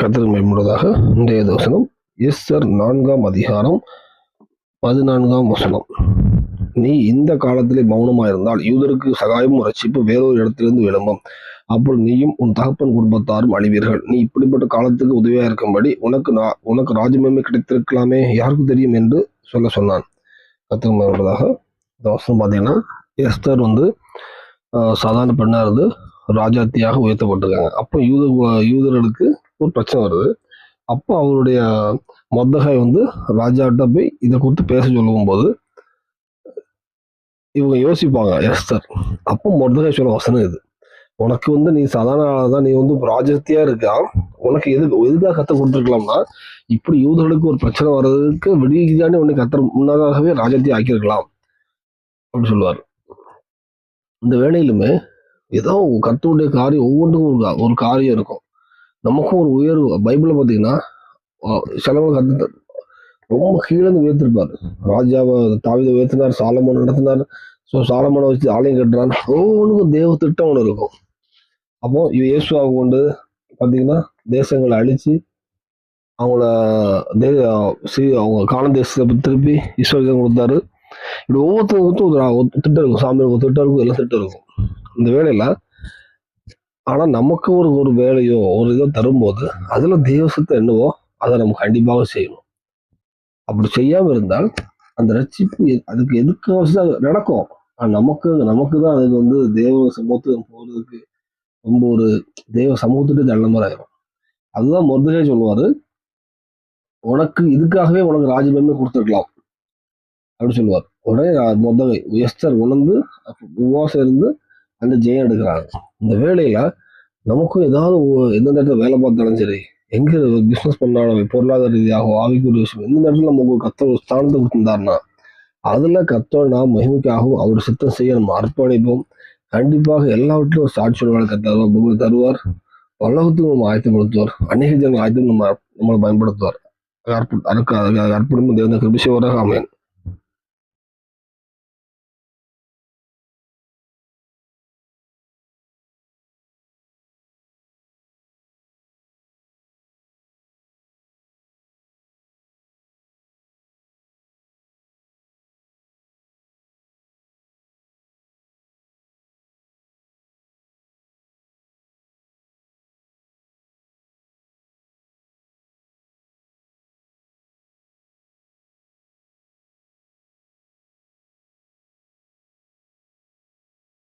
கதிர்மை மேம்படுவதாக இன்றைய தோசனம் எஸ்ஸர் நான்காம் அதிகாரம் பதினான்காம் வசனம். நீ இந்த காலத்திலே மௌனமாயிருந்தால் யூதருக்கு சகாயமும் ரட்சிப்பு வேறொரு இடத்திலிருந்து விளம்பும் அப்பொழுது நீயும் உன் தகப்பன் குடும்பத்தாரும் அழிவீர்கள். நீ இப்படிப்பட்ட காலத்துக்கு உதவியாக இருக்கும்படி உனக்கு நான் உனக்கு ராஜமேமை கிடைத்திருக்கலாமே. யாருக்கு தெரியும் என்று சொல்ல சொன்னான். கத்திரமை உள்ளதாக இந்த வசனம் பார்த்தீங்கன்னா எஸ்தர் வந்து சாதாரண பெண்ணாக இருந்து ராஜாத்தியாக உயர்த்தப்பட்டிருக்காங்க. அப்போ யூத யூதர்களுக்கு ஒரு பிரச்சனை வருது. அப்போ அவருடைய மொத்தகாய் வந்து ராஜாட்ட போய் இதை கொடுத்து பேச சொல்லும் போது இவங்க யோசிப்பாங்க எஸ்தர் அப்போ மொத்தகாய் சொல்ல வசனம் இது. உனக்கு வந்து நீ சாதாரண ஆளாக தான் நீ வந்து ராஜத்தியா இருக்கா உனக்கு எது எதுக்காக கத்த கொடுத்துருக்கலாம்னா இப்படி யூதர்களுக்கு ஒரு பிரச்சனை வர்றதுக்கு விடியதானே உன்னை கத்த முன்னதாகவே ராஜத்தியா ஆக்கியிருக்கலாம். அப்படின்னு சொல்லுவார். இந்த வேலையிலுமே ஏதோ கர்த்தருடைய காரியம் ஒவ்வொன்றுக்கும் ஒரு ஒரு காரியம் இருக்கும். நமக்கும் ஒரு உயர்வு. பைபிளை பார்த்தீங்கன்னா சிலவங்க கத்து ரொம்ப கீழே உயர்த்திருப்பார். ராஜாவை தாவித உயர்த்தினார் சாலமோன் நடத்தினார். ஸோ சாலமோனை வச்சு ஆலயம் கட்டுறான் ஒவ்வொன்றுக்கும் தேவ திட்டம் ஒன்று இருக்கும். அப்போ இவ கொண்டு பார்த்தீங்கன்னா தேசங்களை அழித்து அவங்கள தே சி- அவங்க காண தேசத்தை திருப்பி ஈஸ்வரத்தை கொடுத்தாரு. இப்படி ஒவ்வொருத்தருக்கும் ஒரு திட்டம் இருக்கும். சாமி ஒரு திட்டம் இருக்கும் எல்லாம் திட்டம் இருக்கும். இந்த வேலையில் ஆனா நமக்கு ஒரு ஒரு வேலையோ ஒரு இதோ தரும்போது அதுல தேவசத்தை என்னவோ அதை நம்ம கண்டிப்பாக செய்யணும். அப்படி செய்யாம இருந்தால் அந்த ரட்சிப்பு அதுக்கு எதுக்கு அவசியம்? நடக்கும். ஆனா நமக்கு நமக்கு தான் அதுக்கு வந்து தேவ சமூகத்துக்கு போறதுக்கு ரொம்ப ஒரு தேவ சமூகத்துக்கு தள்ள மாதிரி ஆயிரும். அதுதான் மொர்தகே சொல்லுவாரு உனக்கு இதுக்காகவே உனக்கு ராஜ்யமே கொடுத்துருக்கலாம். அப்படின்னு சொல்லுவார். உடனே மொதகை எஸ்தர் உணர்ந்து உவாசம் இருந்து அந்த ஜெயம் எடுக்கிறாங்க. இந்த வேலையில நமக்கும் ஏதாவது எந்தெந்த எந்த நேரத்தில் வேலை பார்த்தாலும் சரி எங்க பிசினஸ் பண்ணாலும் பொருளாதார ரீதியாகவோ ஆவிக்குரிய விஷயம் எந்த நேரத்தில் நமக்கு ஒரு கத்த ஒரு ஸ்தானத்தை கொடுத்துருந்தாருன்னா அதுல கத்தோட நாம் மகிமைக்காகவும் அவர் சித்தம் செய்ய நம்ம அர்ப்பணிப்போம். கண்டிப்பாக எல்லாவற்றிலும் ஒரு சாட்சி வாழ்க்கை தருவார் உங்களுக்கு தருவார். உலகத்துக்கு நம்ம ஆயத்தப்படுத்துவார். அநேக ஜனங்கள் ஆயத்தம் நம்ம நம்மளை பயன்படுத்துவார். அர்ப்ப- அதுக்கு அதுக்கு அர்ப்பணிப்பு அமையன்